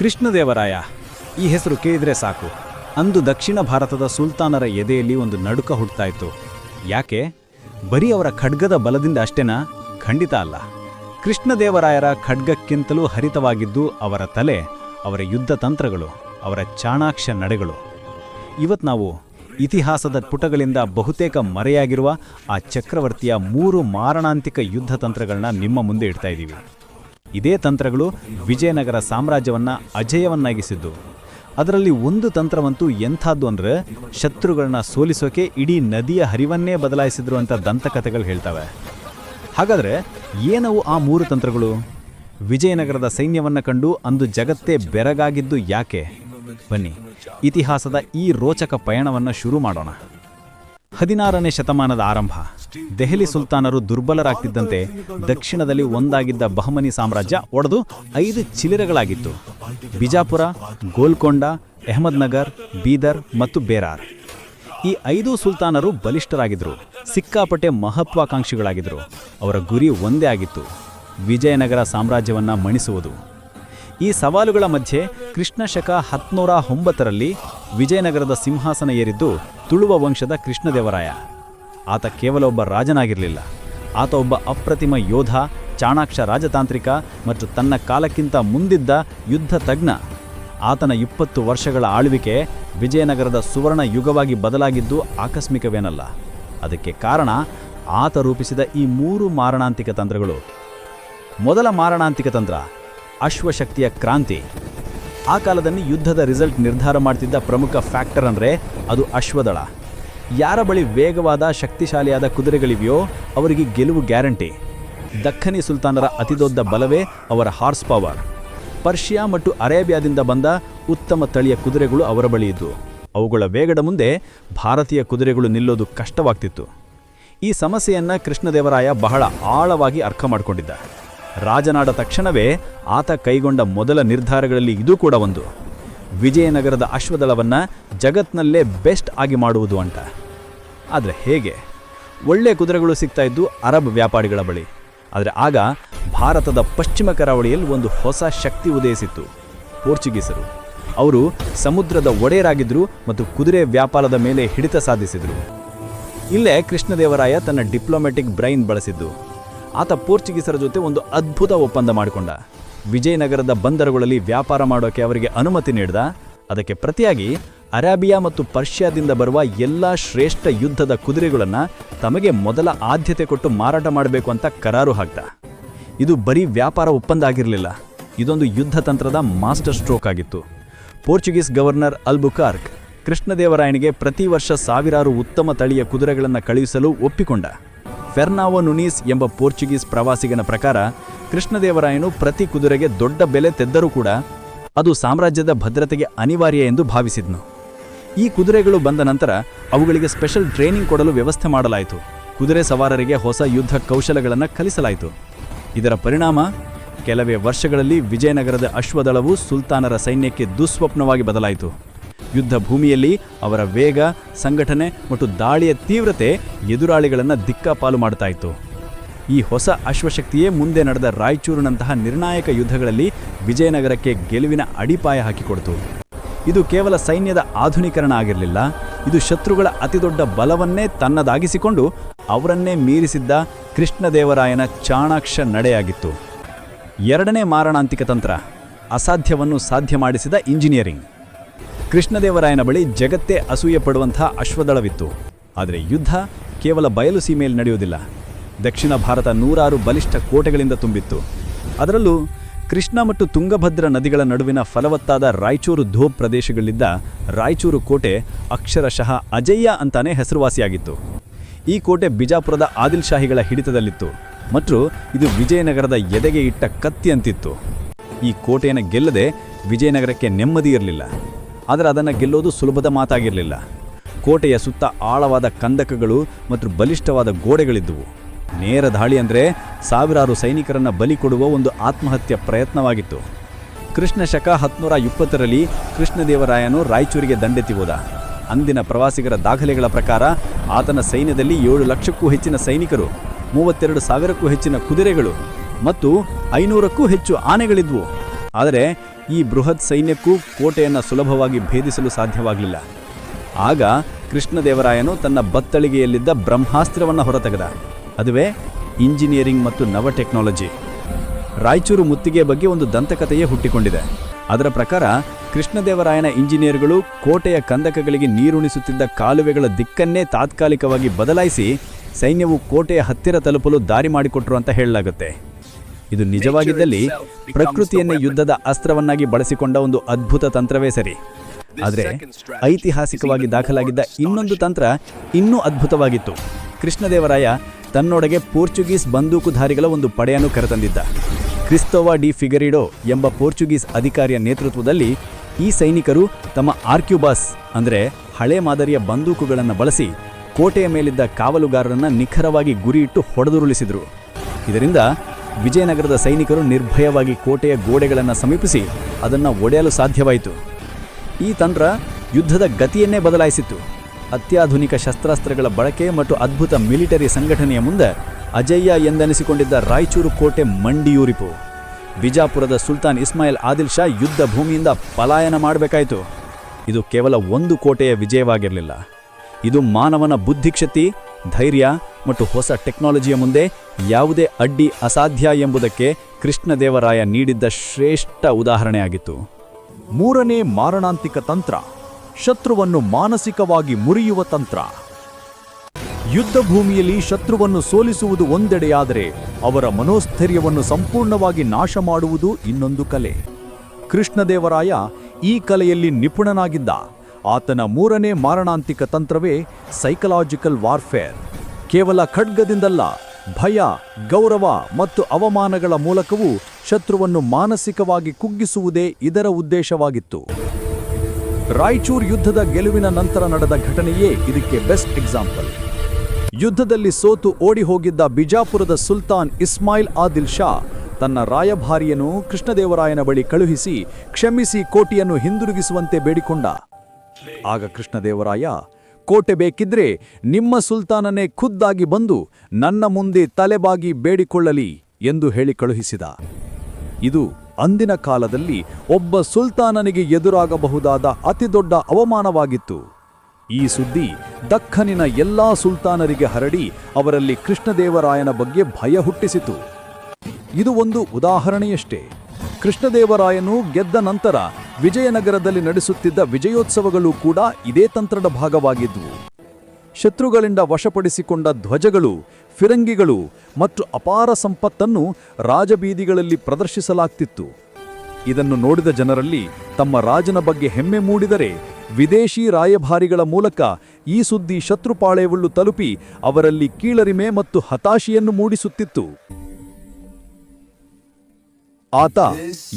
ಕೃಷ್ಣದೇವರಾಯ. ಈ ಹೆಸರು ಕೇಳಿದ್ರೆ ಸಾಕು. ಅಂದು ದಕ್ಷಿಣ ಭಾರತದ ಸುಲ್ತಾನರ ಎದೆಯಲ್ಲಿ ಒಂದು ನಡುಕ ಹುಟ್ಟುತ್ತಾ ಇತ್ತು ಯಾಕೆ? ಬರೀ ಅವರ ಖಡ್ಗದ ಬಲದಿಂದ ಅಷ್ಟೇನಾ? ಖಂಡಿತ ಅಲ್ಲ. ಕೃಷ್ಣದೇವರಾಯರ ಖಡ್ಗಕ್ಕಿಂತಲೂ ಹರಿತವಾಗಿದ್ದು ಅವರ ತಲೆ, ಅವರ ಯುದ್ಧ ತಂತ್ರಗಳು, ಅವರ ಚಾಣಾಕ್ಷ ನಡೆಗಳು. ಇವತ್ತು ನಾವು ಇತಿಹಾಸದ ಪುಟಗಳಿಂದ ಬಹುತೇಕ ಮರೆಯಾಗಿರುವ ಆ ಚಕ್ರವರ್ತಿಯ ಮೂರು ಮಾರಣಾಂತಿಕ ಯುದ್ಧ ತಂತ್ರಗಳನ್ನ ನಿಮ್ಮ ಮುಂದೆ ಇಡ್ತಾ ಇದ್ದೀವಿ. ಇದೇ ತಂತ್ರಗಳು ವಿಜಯನಗರ ಸಾಮ್ರಾಜ್ಯವನ್ನು ಅಜಯವನ್ನಾಗಿಸಿದ್ದು. ಅದರಲ್ಲಿ ಒಂದು ತಂತ್ರವಂತೂ ಎಂಥದ್ದು ಅಂದ್ರೆ ಶತ್ರುಗಳನ್ನ ಸೋಲಿಸೋಕೆ ಇಡೀ ನದಿಯ ಹರಿವನ್ನೇ ಬದಲಾಯಿಸಿದ್ರು ಅಂತ ದಂತಕಥೆಗಳು ಹೇಳ್ತವೆ. ಹಾಗಾದ್ರೆ ಏನವು ಆ ಮೂರು ತಂತ್ರಗಳು? ವಿಜಯನಗರದ ಸೈನ್ಯವನ್ನು ಕಂಡು ಅಂದು ಜಗತ್ತೇ ಬೆರಗಾಗಿದ್ದು ಯಾಕೆ? ಬನ್ನಿ, ಇತಿಹಾಸದ ಈ ರೋಚಕ ಪಯಣವನ್ನು ಶುರು ಮಾಡೋಣ. ಹದಿನಾರನೇ ಶತಮಾನದ ಆರಂಭ. ದೆಹಲಿ ಸುಲ್ತಾನರು ದುರ್ಬಲರಾಗ್ತಿದ್ದಂತೆ ದಕ್ಷಿಣದಲ್ಲಿ ಒಂದಾಗಿದ್ದ ಬಹಮನಿ ಸಾಮ್ರಾಜ್ಯ ಒಡೆದು ಐದು ಚಿಲಿರಗಳಾಗಿತ್ತು. ಬಿಜಾಪುರ, ಗೋಲ್ಕೊಂಡ, ಅಹಮದ್ನಗರ್, ಬೀದರ್ ಮತ್ತು ಬೇರಾರ್. ಈ ಐದು ಸುಲ್ತಾನರು ಬಲಿಷ್ಠರಾಗಿದ್ದರು ಸಿಕ್ಕಾಪಟ್ಟೆ ಮಹತ್ವಾಕಾಂಕ್ಷಿಗಳಾಗಿದ್ದರು ಅವರ ಗುರಿ ಒಂದೇ ಆಗಿತ್ತು. ವಿಜಯನಗರ ಸಾಮ್ರಾಜ್ಯವನ್ನು ಮಣಿಸುವುದು. ಈ ಸವಾಲುಗಳ ಮಧ್ಯೆ ಕೃಷ್ಣ ಶಕ ಹತ್ನೂರ ಒಂಬತ್ತರಲ್ಲಿ ವಿಜಯನಗರದ ಸಿಂಹಾಸನ ಏರಿದ್ದು ತುಳುವ ವಂಶದ ಕೃಷ್ಣದೇವರಾಯ. ಆತ ಕೇವಲ ಒಬ್ಬ ರಾಜನಾಗಿರಲಿಲ್ಲ. ಆತ ಒಬ್ಬ ಅಪ್ರತಿಮ ಯೋಧ, ಚಾಣಾಕ್ಷ ರಾಜತಾಂತ್ರಿಕ ಮತ್ತು ತನ್ನ ಕಾಲಕ್ಕಿಂತ ಮುಂದಿದ್ದ ಯುದ್ಧ ತಜ್ಞ. ಆತನ ಇಪ್ಪತ್ತು ವರ್ಷಗಳ ಆಳ್ವಿಕೆ ವಿಜಯನಗರದ ಸುವರ್ಣ ಯುಗವಾಗಿ ಬದಲಾಗಿದ್ದು ಆಕಸ್ಮಿಕವೇನಲ್ಲ. ಅದಕ್ಕೆ ಕಾರಣ ಆತ ರೂಪಿಸಿದ ಈ ಮೂರು ಮಾರಣಾಂತಿಕ ತಂತ್ರಗಳು. ಮೊದಲ ಮಾರಣಾಂತಿಕ ತಂತ್ರ ಅಶ್ವಶಕ್ತಿಯ ಕ್ರಾಂತಿ. ಆ ಕಾಲದಲ್ಲಿ ಯುದ್ಧದ ರಿಸಲ್ಟ್ ನಿರ್ಧಾರ ಮಾಡ್ತಿದ್ದ ಪ್ರಮುಖ ಫ್ಯಾಕ್ಟರ್ ಅಂದರೆ ಅದು ಅಶ್ವದಳ. ಯಾರ ಬಳಿ ವೇಗವಾದ, ಶಕ್ತಿಶಾಲಿಯಾದ ಕುದುರೆಗಳಿವೆಯೋ ಅವರಿಗೆ ಗೆಲುವು ಗ್ಯಾರಂಟಿ. ದಕ್ಕನಿ ಸುಲ್ತಾನರ ಅತಿದೊಡ್ಡ ಬಲವೇ ಅವರ ಹಾರ್ಸ್ ಪವರ್. ಪರ್ಷಿಯಾ ಮತ್ತು ಅರೇಬಿಯಾದಿಂದ ಬಂದ ಉತ್ತಮ ತಳಿಯ ಕುದುರೆಗಳು ಅವರ ಬಳಿ ಇದ್ದವು ಅವುಗಳ ವೇಗದ ಮುಂದೆ ಭಾರತೀಯ ಕುದುರೆಗಳು ನಿಲ್ಲೋದು ಕಷ್ಟವಾಗ್ತಿತ್ತು. ಈ ಸಮಸ್ಯೆಯನ್ನು ಕೃಷ್ಣದೇವರಾಯ ಬಹಳ ಆಳವಾಗಿ ಅರ್ಥ ಮಾಡಿಕೊಂಡಿದ್ದ. ರಾಜನಾಡ ತಕ್ಷಣವೇ ಆತ ಕೈಗೊಂಡ ಮೊದಲ ನಿರ್ಧಾರಗಳಲ್ಲಿ ಇದು ಕೂಡ ಒಂದು. ವಿಜಯನಗರದ ಅಶ್ವದಳವನ್ನು ಜಗತ್ನಲ್ಲೇ ಬೆಸ್ಟ್ ಆಗಿ ಮಾಡುವುದು ಅಂತ. ಆದರೆ ಹೇಗೆ? ಒಳ್ಳೆಯ ಕುದುರೆಗಳು ಸಿಗ್ತಾ ಇದ್ದು ಅರಬ್ ವ್ಯಾಪಾರಿಗಳ ಬಳಿ. ಆದರೆ ಆಗ ಭಾರತದ ಪಶ್ಚಿಮ ಕರಾವಳಿಯಲ್ಲಿ ಒಂದು ಹೊಸ ಶಕ್ತಿ ಉದಯಿಸಿತ್ತು, ಪೋರ್ಚುಗೀಸರು. ಅವರು ಸಮುದ್ರದ ಒಡೆಯರಾಗಿದ್ದರು ಮತ್ತು ಕುದುರೆ ವ್ಯಾಪಾರದ ಮೇಲೆ ಹಿಡಿತ ಸಾಧಿಸಿದರು. ಇಲ್ಲೇ ಕೃಷ್ಣದೇವರಾಯ ತನ್ನ ಡಿಪ್ಲೊಮ್ಯಾಟಿಕ್ ಬ್ರೈನ್ ಬಳಸಿದ್ದು. ಆತ ಪೋರ್ಚುಗೀಸರ ಜೊತೆ ಒಂದು ಅದ್ಭುತ ಒಪ್ಪಂದ ಮಾಡಿಕೊಂಡ. ವಿಜಯನಗರದ ಬಂದರುಗಳಲ್ಲಿ ವ್ಯಾಪಾರ ಮಾಡೋಕೆ ಅವರಿಗೆ ಅನುಮತಿ ನೀಡಿದ. ಅದಕ್ಕೆ ಪ್ರತಿಯಾಗಿ ಅರೇಬಿಯಾ ಮತ್ತು ಪರ್ಷಿಯಾದಿಂದ ಬರುವ ಎಲ್ಲ ಶ್ರೇಷ್ಠ ಯುದ್ಧದ ಕುದುರೆಗಳನ್ನು ತಮಗೆ ಮೊದಲ ಆದ್ಯತೆ ಕೊಟ್ಟು ಮಾರಾಟ ಮಾಡಬೇಕು ಅಂತ ಕರಾರು ಹಾಕ್ದ. ಇದು ಬರೀ ವ್ಯಾಪಾರ ಒಪ್ಪಂದ ಆಗಿರಲಿಲ್ಲ. ಇದೊಂದು ಯುದ್ಧ ತಂತ್ರದ ಮಾಸ್ಟರ್ ಸ್ಟ್ರೋಕ್ ಆಗಿತ್ತು. ಪೋರ್ಚುಗೀಸ್ ಗವರ್ನರ್ ಅಲ್ಬುಕಾರ್ಕ್ ಕೃಷ್ಣದೇವರಾಯನಿಗೆ ಪ್ರತಿ ವರ್ಷ ಸಾವಿರಾರು ಉತ್ತಮ ತಳಿಯ ಕುದುರೆಗಳನ್ನು ಕಳುಹಿಸಲು ಒಪ್ಪಿಕೊಂಡ. ಫೆರ್ನಾವೋ ನುನೀಸ್ ಎಂಬ ಪೋರ್ಚುಗೀಸ್ ಪ್ರವಾಸಿಗನ ಪ್ರಕಾರ, ಕೃಷ್ಣದೇವರಾಯನು ಪ್ರತಿ ಕುದುರೆಗೆ ದೊಡ್ಡ ಬೆಲೆ ತೆದ್ದರೂ ಕೂಡ ಅದು ಸಾಮ್ರಾಜ್ಯದ ಭದ್ರತೆಗೆ ಅನಿವಾರ್ಯ ಎಂದು ಭಾವಿಸಿದ್ನು. ಈ ಕುದುರೆಗಳು ಬಂದ ನಂತರ ಅವುಗಳಿಗೆ ಸ್ಪೆಷಲ್ ಟ್ರೈನಿಂಗ್ ಕೊಡಲು ವ್ಯವಸ್ಥೆ ಮಾಡಲಾಯಿತು. ಕುದುರೆ ಸವಾರರಿಗೆ ಹೊಸ ಯುದ್ಧ ಕೌಶಲಗಳನ್ನು ಕಲಿಸಲಾಯಿತು. ಇದರ ಪರಿಣಾಮ, ಕೆಲವೇ ವರ್ಷಗಳಲ್ಲಿ ವಿಜಯನಗರದ ಅಶ್ವದಳವು ಸುಲ್ತಾನರ ಸೈನ್ಯಕ್ಕೆ ದುಸ್ವಪ್ನವಾಗಿ ಬದಲಾಯಿತು. ಯುದ್ಧ ಭೂಮಿಯಲ್ಲಿ ಅವರ ವೇಗ, ಸಂಘಟನೆ ಮತ್ತು ದಾಳಿಯ ತೀವ್ರತೆ ಎದುರಾಳಿಗಳನ್ನು ದಿಕ್ಕಾಪಾಲು ಮಾಡ್ತಾ ಇತ್ತು ಈ ಹೊಸ ಅಶ್ವಶಕ್ತಿಯೇ ಮುಂದೆ ನಡೆದ ರಾಯಚೂರಿನಂತಹ ನಿರ್ಣಾಯಕ ಯುದ್ಧಗಳಲ್ಲಿ ವಿಜಯನಗರಕ್ಕೆ ಗೆಲುವಿನ ಅಡಿಪಾಯ ಹಾಕಿಕೊಡ್ತು. ಇದು ಕೇವಲ ಸೈನ್ಯದ ಆಧುನೀಕರಣ ಆಗಿರಲಿಲ್ಲ, ಇದು ಶತ್ರುಗಳ ಅತಿದೊಡ್ಡ ಬಲವನ್ನೇ ತನ್ನದಾಗಿಸಿಕೊಂಡು ಅವರನ್ನೇ ಮೀರಿಸಿದ್ದ ಕೃಷ್ಣದೇವರಾಯನ ಚಾಣಾಕ್ಷ ನಡೆಯಾಗಿತ್ತು. ಎರಡನೇ ಮಾರಣಾಂತಿಕ ತಂತ್ರ, ಅಸಾಧ್ಯವನ್ನು ಸಾಧ್ಯ ಮಾಡಿಸಿದ ಇಂಜಿನಿಯರಿಂಗ್. ಕೃಷ್ಣದೇವರಾಯನ ಬಳಿ ಜಗತ್ತೇ ಅಸೂಯೆ ಪಡುವಂಥ ಅಶ್ವದಳವಿತ್ತು. ಆದರೆ ಯುದ್ಧ ಕೇವಲ ಬಯಲು ಸೀಮೆಯಲ್ಲಿ ನಡೆಯುವುದಿಲ್ಲ. ದಕ್ಷಿಣ ಭಾರತ ನೂರಾರು ಬಲಿಷ್ಠ ಕೋಟೆಗಳಿಂದ ತುಂಬಿತ್ತು. ಅದರಲ್ಲೂ ಕೃಷ್ಣ ಮತ್ತು ತುಂಗಭದ್ರ ನದಿಗಳ ನಡುವಿನ ಫಲವತ್ತಾದ ರಾಯಚೂರು ಧೋಬ್ ಪ್ರದೇಶಗಳಿದ್ದ ರಾಯಚೂರು ಕೋಟೆ ಅಕ್ಷರಶಃ ಅಜಯ್ಯ ಅಂತಾನೆ ಹೆಸರುವಾಸಿಯಾಗಿತ್ತು. ಈ ಕೋಟೆ ಬಿಜಾಪುರದ ಆದಿಲ್ ಶಾಹಿಗಳ ಹಿಡಿತದಲ್ಲಿತ್ತು. ಮತ್ತು ಇದು ವಿಜಯನಗರದ ಎದೆಗೆ ಇಟ್ಟ ಕತ್ತಿ ಅಂತಿತ್ತು ಈ ಕೋಟೆಯನ್ನು ಗೆಲ್ಲದೆ ವಿಜಯನಗರಕ್ಕೆ ನೆಮ್ಮದಿ ಇರಲಿಲ್ಲ. ಆದರೆ ಅದನ್ನು ಗೆಲ್ಲೋದು ಸುಲಭದ ಮಾತಾಗಿರಲಿಲ್ಲ. ಕೋಟೆಯ ಸುತ್ತ ಆಳವಾದ ಕಂದಕಗಳು ಮತ್ತು ಬಲಿಷ್ಠವಾದ ಗೋಡೆಗಳಿದ್ದುವು. ನೇರ ದಾಳಿ ಅಂದರೆ ಸಾವಿರಾರು ಸೈನಿಕರನ್ನ ಬಲಿ ಕೊಡುವ ಒಂದು ಆತ್ಮಹತ್ಯೆ ಪ್ರಯತ್ನವಾಗಿತ್ತು. ಕೃಷ್ಣ ಶಕ ಹತ್ನೂರ ಇಪ್ಪತ್ತರಲ್ಲಿ ಕೃಷ್ಣದೇವರಾಯನು ರಾಯಚೂರಿಗೆ ದಂಡೆತ್ತಿ ಹೋದ ಅಂದಿನ ಪ್ರವಾಸಿಗರ ದಾಖಲೆಗಳ ಪ್ರಕಾರ ಆತನ ಸೈನ್ಯದಲ್ಲಿ ಏಳು ಲಕ್ಷಕ್ಕೂ ಹೆಚ್ಚಿನ ಸೈನಿಕರು, ಮೂವತ್ತೆರಡು ಸಾವಿರಕ್ಕೂ ಹೆಚ್ಚಿನ ಕುದುರೆಗಳು ಮತ್ತು ಐನೂರಕ್ಕೂ ಹೆಚ್ಚು ಆನೆಗಳಿದ್ವು. ಆದರೆ ಈ ಬೃಹತ್ ಸೈನ್ಯಕ್ಕೂ ಕೋಟೆಯನ್ನು ಸುಲಭವಾಗಿ ಭೇದಿಸಲು ಸಾಧ್ಯವಾಗಲಿಲ್ಲ. ಆಗ ಕೃಷ್ಣದೇವರಾಯನು ತನ್ನ ಬತ್ತಳಿಗೆಯಲ್ಲಿದ್ದ ಬ್ರಹ್ಮಾಸ್ತ್ರವನ್ನು ಹೊರತೆಗೆದ. ಅದುವೇ ಇಂಜಿನಿಯರಿಂಗ್ ಮತ್ತು ನವ ಟೆಕ್ನಾಲಜಿ. ರಾಯಚೂರು ಮುತ್ತಿಗೆ ಬಗ್ಗೆ ಒಂದು ದಂತಕಥೆಯೇ ಹುಟ್ಟಿಕೊಂಡಿದೆ. ಅದರ ಪ್ರಕಾರ ಕೃಷ್ಣದೇವರಾಯನ ಇಂಜಿನಿಯರ್ಗಳು ಕೋಟೆಯ ಕಂದಕಗಳಿಗೆ ನೀರುಣಿಸುತ್ತಿದ್ದ ಕಾಲುವೆಗಳ ದಿಕ್ಕನ್ನೇ ತಾತ್ಕಾಲಿಕವಾಗಿ ಬದಲಾಯಿಸಿ ಸೈನ್ಯವು ಕೋಟೆಯ ಹತ್ತಿರ ತಲುಪಲು ದಾರಿ ಮಾಡಿಕೊಟ್ರು ಅಂತ ಹೇಳಲಾಗುತ್ತೆ. ಇದು ನಿಜವಾಗಿದ್ದಲ್ಲಿ ಪ್ರಕೃತಿಯನ್ನೇ ಯುದ್ಧದ ಅಸ್ತ್ರವನ್ನಾಗಿ ಬಳಸಿಕೊಂಡ ಒಂದು ಅದ್ಭುತ ತಂತ್ರವೇ ಸರಿ. ಆದರೆ ಐತಿಹಾಸಿಕವಾಗಿ ದಾಖಲಾಗಿದ್ದ ಇನ್ನೊಂದು ತಂತ್ರ ಇನ್ನೂ ಅದ್ಭುತವಾಗಿತ್ತು. ಕೃಷ್ಣದೇವರಾಯ ತನ್ನೊಡಗೆ ಪೋರ್ಚುಗೀಸ್ ಬಂದೂಕುಧಾರಿಗಳ ಒಂದು ಪಡೆಯನ್ನು ಕರೆತಂದಿದ್ದ. ಕ್ರಿಸ್ತೋವಾ ಡಿ ಫಿಗರಿಡೋ ಎಂಬ ಪೋರ್ಚುಗೀಸ್ ಅಧಿಕಾರಿಯ ನೇತೃತ್ವದಲ್ಲಿ ಈ ಸೈನಿಕರು ತಮ್ಮ ಆರ್ಕ್ಯುಬಾಸ್ ಅಂದರೆ ಹಳೆ ಮಾದರಿಯ ಬಂದೂಕುಗಳನ್ನು ಬಳಸಿ ಕೋಟೆಯ ಮೇಲಿದ್ದ ಕಾವಲುಗಾರರನ್ನು ನಿಖರವಾಗಿ ಗುರಿಯಿಟ್ಟು ಹೊಡೆದುರುಳಿಸಿದರು. ಇದರಿಂದ ವಿಜಯನಗರದ ಸೈನಿಕರು ನಿರ್ಭಯವಾಗಿ ಕೋಟೆಯ ಗೋಡೆಗಳನ್ನು ಸಮೀಪಿಸಿ ಅದನ್ನು ಒಡೆಯಲು ಸಾಧ್ಯವಾಯಿತು. ಈ ತಂತ್ರ ಯುದ್ಧದ ಗತಿಯನ್ನೇ ಬದಲಾಯಿಸಿತ್ತು. ಅತ್ಯಾಧುನಿಕ ಶಸ್ತ್ರಾಸ್ತ್ರಗಳ ಬಳಕೆ ಮತ್ತು ಅದ್ಭುತ ಮಿಲಿಟರಿ ಸಂಘಟನೆಯ ಮುಂದೆ ಅಜಯ್ಯ ಎಂದೆನಿಸಿಕೊಂಡಿದ್ದ ರಾಯಚೂರು ಕೋಟೆ ಮಂಡಿಯೂರಿಪು. ಬಿಜಾಪುರದ ಸುಲ್ತಾನ್ ಇಸ್ಮಾಯಿಲ್ ಆದಿಲ್ ಶಾ ಯುದ್ಧ ಭೂಮಿಯಿಂದ ಪಲಾಯನ ಮಾಡಬೇಕಾಯಿತು. ಇದು ಕೇವಲ ಒಂದು ಕೋಟೆಯ ವಿಜಯವಾಗಿರಲಿಲ್ಲ. ಇದು ಮಾನವನ ಬುದ್ಧಿಕ್ಷತಿ ಧೈರ್ಯ ಮತ್ತು ಹೊಸ ಟೆಕ್ನಾಲಜಿಯ ಮುಂದೆ ಯಾವುದೇ ಅಡ್ಡಿ ಅಸಾಧ್ಯ ಎಂಬುದಕ್ಕೆ ಕೃಷ್ಣದೇವರಾಯ ನೀಡಿದ್ದ ಶ್ರೇಷ್ಠ ಉದಾಹರಣೆಯಾಗಿತ್ತು. ಮೂರನೇ ಮಾರಣಾಂತಿಕ ತಂತ್ರ, ಶತ್ರುವನ್ನು ಮಾನಸಿಕವಾಗಿ ಮುರಿಯುವ ತಂತ್ರ. ಯುದ್ಧ ಭೂಮಿಯಲ್ಲಿ ಶತ್ರುವನ್ನು ಸೋಲಿಸುವುದು ಒಂದೆಡೆಯಾದರೆ ಅವರ ಮನೋಸ್ಥೈರ್ಯವನ್ನು ಸಂಪೂರ್ಣವಾಗಿ ನಾಶ ಮಾಡುವುದು ಇನ್ನೊಂದು ಕಲೆ. ಕೃಷ್ಣದೇವರಾಯ ಈ ಕಲೆಯಲ್ಲಿ ನಿಪುಣನಾಗಿದ್ದ. ಆತನ ಮೂರನೇ ಮಾರಣಾಂತಿಕ ತಂತ್ರವೇ ಸೈಕಲಾಜಿಕಲ್ ವಾರ್ಫೇರ್ ಕೇವಲ ಖಡ್ಗದಿಂದಲ್ಲ, ಭಯ, ಗೌರವ ಮತ್ತು ಅವಮಾನಗಳ ಮೂಲಕವೂ ಶತ್ರುವನ್ನು ಮಾನಸಿಕವಾಗಿ ಕುಗ್ಗಿಸುವುದೇ ಇದರ ಉದ್ದೇಶವಾಗಿತ್ತು. ರಾಯಚೂರ್ ಯುದ್ಧದ ಗೆಲುವಿನ ನಂತರ ನಡೆದ ಘಟನೆಯೇ ಇದಕ್ಕೆ ಬೆಸ್ಟ್ ಎಕ್ಸಾಂಪಲ್. ಯುದ್ಧದಲ್ಲಿ ಸೋತು ಓಡಿ ಹೋಗಿದ್ದ ಬಿಜಾಪುರದ ಸುಲ್ತಾನ್ ಇಸ್ಮಾಯಿಲ್ ಆದಿಲ್ ಶಾ ತನ್ನ ರಾಯಭಾರಿಯನ್ನು ಕೃಷ್ಣದೇವರಾಯನ ಬಳಿ ಕಳುಹಿಸಿ ಕ್ಷಮಿಸಿ ಕೋಟೆಯನ್ನು ಹಿಂದಿರುಗಿಸುವಂತೆ ಬೇಡಿಕೊಂಡ. ಆಗ ಕೃಷ್ಣದೇವರಾಯ, ಕೋಟೆ ಬೇಕಿದ್ರೆ ನಿಮ್ಮ ಸುಲ್ತಾನನೇ ಖುದ್ದಾಗಿ ಬಂದು ನನ್ನ ಮುಂದೆ ತಲೆಬಾಗಿ ಬೇಡಿಕೊಳ್ಳಲಿ ಎಂದು ಹೇಳಿ ಕಳುಹಿಸಿದ. ಇದು ಅಂದಿನ ಕಾಲದಲ್ಲಿ ಒಬ್ಬ ಸುಲ್ತಾನನಿಗೆ ಎದುರಾಗಬಹುದಾದ ಅತಿದೊಡ್ಡ ಅವಮಾನವಾಗಿತ್ತು. ಈ ಸುದ್ದಿ ದಖ್ಖನಿನ ಎಲ್ಲಾ ಸುಲ್ತಾನರಿಗೆ ಹರಡಿ ಅವರಲ್ಲಿ ಕೃಷ್ಣದೇವರಾಯನ ಬಗ್ಗೆ ಭಯ ಹುಟ್ಟಿಸಿತು. ಇದು ಒಂದು ಉದಾಹರಣೆಯಷ್ಟೇ. ಕೃಷ್ಣದೇವರಾಯನು ಗೆದ್ದ ನಂತರ ವಿಜಯನಗರದಲ್ಲಿ ನಡೆಸುತ್ತಿದ್ದ ವಿಜಯೋತ್ಸವಗಳು ಕೂಡ ಇದೇ ತಂತ್ರದ ಭಾಗವಾಗಿದ್ದವು ಶತ್ರುಗಳಿಂದ ವಶಪಡಿಸಿಕೊಂಡ ಧ್ವಜಗಳು, ಫಿರಂಗಿಗಳು ಮತ್ತು ಅಪಾರ ಸಂಪತ್ತನ್ನು ರಾಜಬೀದಿಗಳಲ್ಲಿ ಪ್ರದರ್ಶಿಸಲಾಗ್ತಿತ್ತು. ಇದನ್ನು ನೋಡಿದ ಜನರಲ್ಲಿ ತಮ್ಮ ರಾಜನ ಬಗ್ಗೆ ಹೆಮ್ಮೆ ಮೂಡಿದರೆ ವಿದೇಶಿ ರಾಯಭಾರಿಗಳ ಮೂಲಕ ಈ ಸುದ್ದಿ ಶತ್ರುಪಾಳೆವುಳ್ಳು ತಲುಪಿ ಅವರಲ್ಲಿ ಕೀಳರಿಮೆ ಮತ್ತು ಹತಾಶೆಯನ್ನು ಮೂಡಿಸುತ್ತಿತ್ತು. ಆತ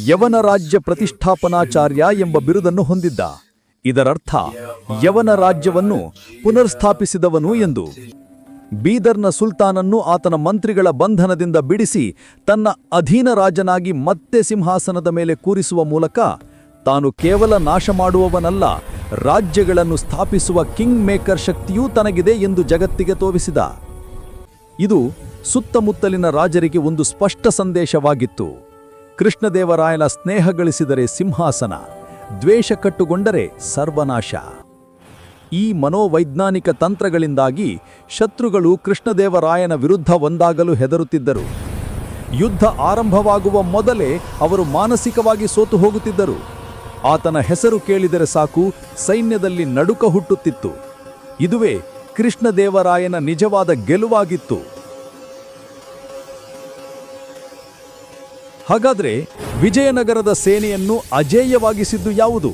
ಯವನ ರಾಜ್ಯ ಪ್ರತಿಷ್ಠಾಪನಾಚಾರ್ಯ ಎಂಬ ಬಿರುದನ್ನು ಹೊಂದಿದ್ದ. ಇದರರ್ಥ, ಯವನ ರಾಜ್ಯವನ್ನು ಪುನರ್ಸ್ಥಾಪಿಸಿದವನು ಎಂದು. ಬೀದರ್ನ ಸುಲ್ತಾನನ್ನು ಆತನ ಮಂತ್ರಿಗಳ ಬಂಧನದಿಂದ ಬಿಡಿಸಿ ತನ್ನ ಅಧೀನ ರಾಜನಾಗಿ ಮತ್ತೆ ಸಿಂಹಾಸನದ ಮೇಲೆ ಕೂರಿಸುವ ಮೂಲಕ ತಾನು ಕೇವಲ ನಾಶ ಮಾಡುವವನಲ್ಲ, ರಾಜ್ಯಗಳನ್ನು ಸ್ಥಾಪಿಸುವ ಕಿಂಗ್ ಮೇಕರ್ ಶಕ್ತಿಯೂ ತನಗಿದೆ ಎಂದು ಜಗತ್ತಿಗೆ ತೋರಿಸಿದ. ಇದು ಸುತ್ತಮುತ್ತಲಿನ ರಾಜರಿಗೆ ಒಂದು ಸ್ಪಷ್ಟ ಸಂದೇಶವಾಗಿತ್ತು. ಕೃಷ್ಣದೇವರಾಯನ ಸ್ನೇಹ ಗಳಿಸಿದರೆ ಸಿಂಹಾಸನ, ದ್ವೇಷ ಕಟ್ಟುಗೊಂಡರೆ ಸರ್ವನಾಶ. ಈ ಮನೋವೈಜ್ಞಾನಿಕ ತಂತ್ರಗಳಿಂದಾಗಿ ಶತ್ರುಗಳು ಕೃಷ್ಣದೇವರಾಯನ ವಿರುದ್ಧ ಒಂದಾಗಲು ಹೆದರುತ್ತಿದ್ದರು. ಯುದ್ಧ ಆರಂಭವಾಗುವ ಮೊದಲೇ ಅವರು ಮಾನಸಿಕವಾಗಿ ಸೋತು ಹೋಗುತ್ತಿದ್ದರು. ಆತನ ಹೆಸರು ಕೇಳಿದರೆ ಸಾಕು, ಸೈನ್ಯದಲ್ಲಿ ನಡುಕ ಹುಟ್ಟುತ್ತಿತ್ತು. ಇದುವೇ ಕೃಷ್ಣದೇವರಾಯನ ನಿಜವಾದ ಗೆಲುವಾಗಿತ್ತು. ಹಾಗಾದ್ರೆ ವಿಜಯನಗರದ ಸೇನೆಯನ್ನು ಅಜೇಯವಾಗಿಸಿದ್ದು ಯಾವುದು?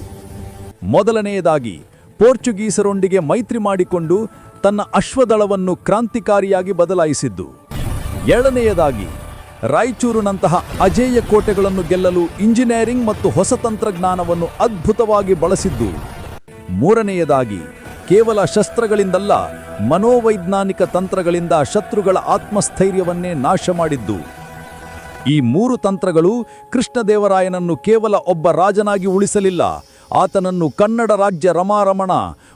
ಮೊದಲನೆಯದಾಗಿ, ಪೋರ್ಚುಗೀಸರೊಂದಿಗೆ ಮೈತ್ರಿ ಮಾಡಿಕೊಂಡು ತನ್ನ ಅಶ್ವದಳವನ್ನು ಕ್ರಾಂತಿಕಾರಿಯಾಗಿ ಬದಲಾಯಿಸಿದ್ದು. ಎರಡನೆಯದಾಗಿ, ರಾಯಚೂರಿನಂತಹ ಅಜೇಯ ಕೋಟೆಗಳನ್ನು ಗೆಲ್ಲಲು ಇಂಜಿನಿಯರಿಂಗ್ ಮತ್ತು ಹೊಸ ತಂತ್ರಜ್ಞಾನವನ್ನು ಅದ್ಭುತವಾಗಿ ಬಳಸಿದ್ದು. ಮೂರನೆಯದಾಗಿ, ಕೇವಲ ಶಸ್ತ್ರಗಳಿಂದಲ್ಲ, ಮನೋವೈಜ್ಞಾನಿಕ ತಂತ್ರಗಳಿಂದ ಶತ್ರುಗಳ ಆತ್ಮಸ್ಥೈರ್ಯವನ್ನೇ ನಾಶ ಮಾಡಿದ್ದು. ಈ ಮೂರು ತಂತ್ರಗಳು ಕೃಷ್ಣದೇವರಾಯನನ್ನು ಕೇವಲ ಒಬ್ಬ ರಾಜನಾಗಿ ಉಳಿಸಲಿಲ್ಲ. ಆತನನ್ನು ಕನ್ನಡ ರಾಜ್ಯ ರಮಾರಮಣ,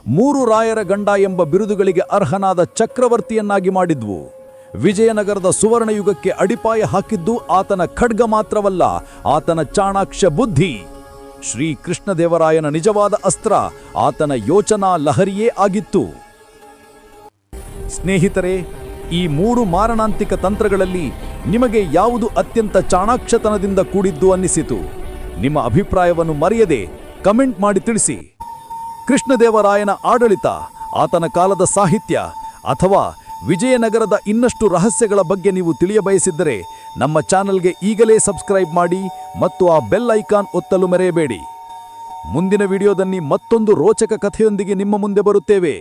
ಮೂರು ರಾಯರ ಗಂಡ ಎಂಬ ಬಿರುದುಗಳಿಗೆ ಅರ್ಹನಾದ ಚಕ್ರವರ್ತಿಯನ್ನಾಗಿ ಮಾಡಿದ್ವು. ವಿಜಯನಗರದ ಸುವರ್ಣಯುಗಕ್ಕೆ ಅಡಿಪಾಯ ಹಾಕಿದ್ದು ಆತನ ಖಡ್ಗ ಮಾತ್ರವಲ್ಲ, ಆತನ ಚಾಣಾಕ್ಷ ಬುದ್ಧಿ. ಶ್ರೀ ಕೃಷ್ಣದೇವರಾಯನ ನಿಜವಾದ ಅಸ್ತ್ರ ಆತನ ಯೋಚನಾ ಲಹರಿಯೇ ಆಗಿತ್ತು. ಸ್ನೇಹಿತರೆ, ಈ ಮೂರು ಮಾರಣಾಂತಿಕ ತಂತ್ರಗಳಲ್ಲಿ ನಿಮಗೆ ಯಾವುದು ಅತ್ಯಂತ ಚಾಣಾಕ್ಷತನದಿಂದ ಕೂಡಿದ್ದು ಅನ್ನಿಸಿತು. ನಿಮ್ಮ ಅಭಿಪ್ರಾಯವನ್ನು ಮರೆಯದೆ ಕಮೆಂಟ್ ಮಾಡಿ ತಿಳಿಸಿ. ಕೃಷ್ಣದೇವರಾಯನ ಆಡಳಿತ, ಆತನ ಕಾಲದ ಸಾಹಿತ್ಯ ಅಥವಾ ವಿಜಯನಗರದ ಇನ್ನಷ್ಟು ರಹಸ್ಯಗಳ ಬಗ್ಗೆ ನೀವು ತಿಳಿಯಬಯಸಿದ್ದರೆ ನಮ್ಮ ಚಾನಲ್ಗೆ ಈಗಲೇ ಸಬ್ಸ್ಕ್ರೈಬ್ ಮಾಡಿ ಮತ್ತು ಆ ಬೆಲ್ ಐಕಾನ್ ಒತ್ತಲು ಮರೆಯಬೇಡಿ. ಮುಂದಿನ ವಿಡಿಯೋದಲ್ಲಿ ಮತ್ತೊಂದು ರೋಚಕ ಕಥೆಯೊಂದಿಗೆ ನಿಮ್ಮ ಮುಂದೆ ಬರುತ್ತೇವೆ.